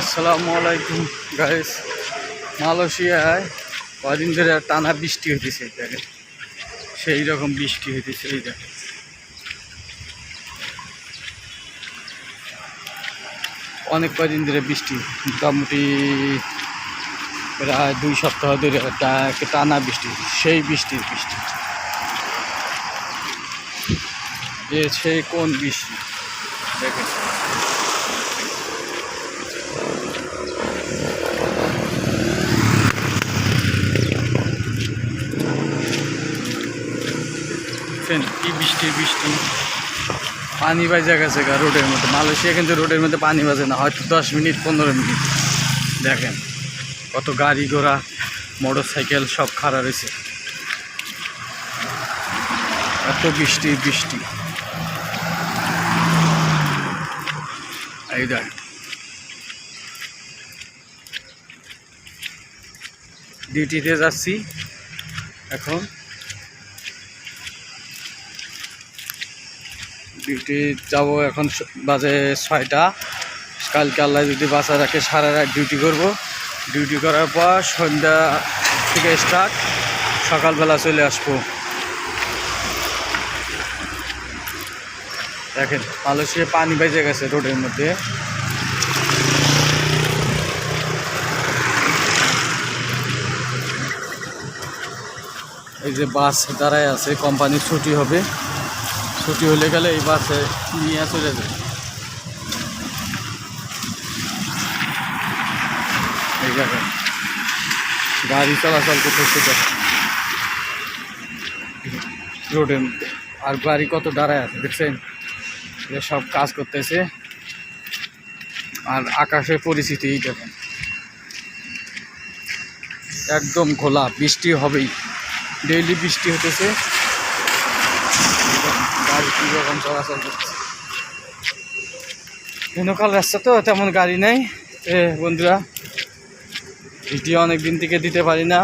আসসালামু আলাইকুম গাইস মালয়েশিয়ায় কদিন ধরে টানা বৃষ্টি হইতেছে দেখেন। সেই রকম বৃষ্টি হইতেছে, এই দেখেন। অনেক কদিন ধরে বৃষ্টি, মোটামুটি প্রায় দুই সপ্তাহ ধরে টানা বৃষ্টি, সেই বৃষ্টির বৃষ্টি। যে সেই কোন বৃষ্টি? দেখেন। দেখছেন কি বৃষ্টি বৃষ্টি। পানি বাজে গেছে গা রোডের মধ্যে। মালয়েশিয়া কিন্তু রোডের মধ্যে পানি বাজে না, হয়তো দশ মিনিট, পনেরো মিনিট। দেখেন কত গাড়ি ঘোড়া মোটর সাইকেল সব খাড়া রয়েছে। এত বৃষ্টি বৃষ্টি। এই দেখ। ডিউটিতে যাচ্ছি এখন। ডিউটি যাব এখন বাজে ছয়টা। কালকে আল্লাহ যদি বাসা রাখে সারা রাত ডিউটি করব। ডিউটি করার পর সন্ধ্যা থেকে স্টার্ট সকালবেলা চলে আসব। দেখেন মালয়েশিয়া পানি বেজে গেছে রোডের মধ্যে। এই যে বাস দাঁড়ায় আছে, কোম্পানির ছুটি হবে। ছুটি হলে গেলে এই বাসে নিয়ে চলে জায়গায় গাড়ি চলাচল করতেছে। রোডের মধ্যে আর গাড়ি কত দাঁড়ায় আছে, দেখছেন? সব কাজ করতেছে। আর আকাশের পরিস্থিতি দেখেন। একদম খোলা বৃষ্টি হবেই। ডেইলি বৃষ্টি হতেছে। গাড়ি রাস্তা তো, তেমন গাড়ি নেই। এ, বন্ধুরা, ভিডিও অনেক দিন থেকে দিতে পারি না।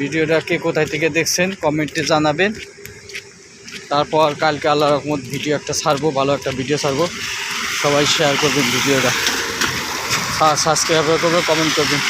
ভিডিওটা কে কোথায় থেকে দেখছেন, কমেন্টে জানাবেন। তারপর কালকে আল্লাহ রহমত ভিডিও একটা ছাড়বো, ভালো একটা ভিডিও ছাড়বো। সবাই শেয়ার করবেন ভিডিওটা। সাবস্ক্রাইব করবেন কমেন্ট করবেন।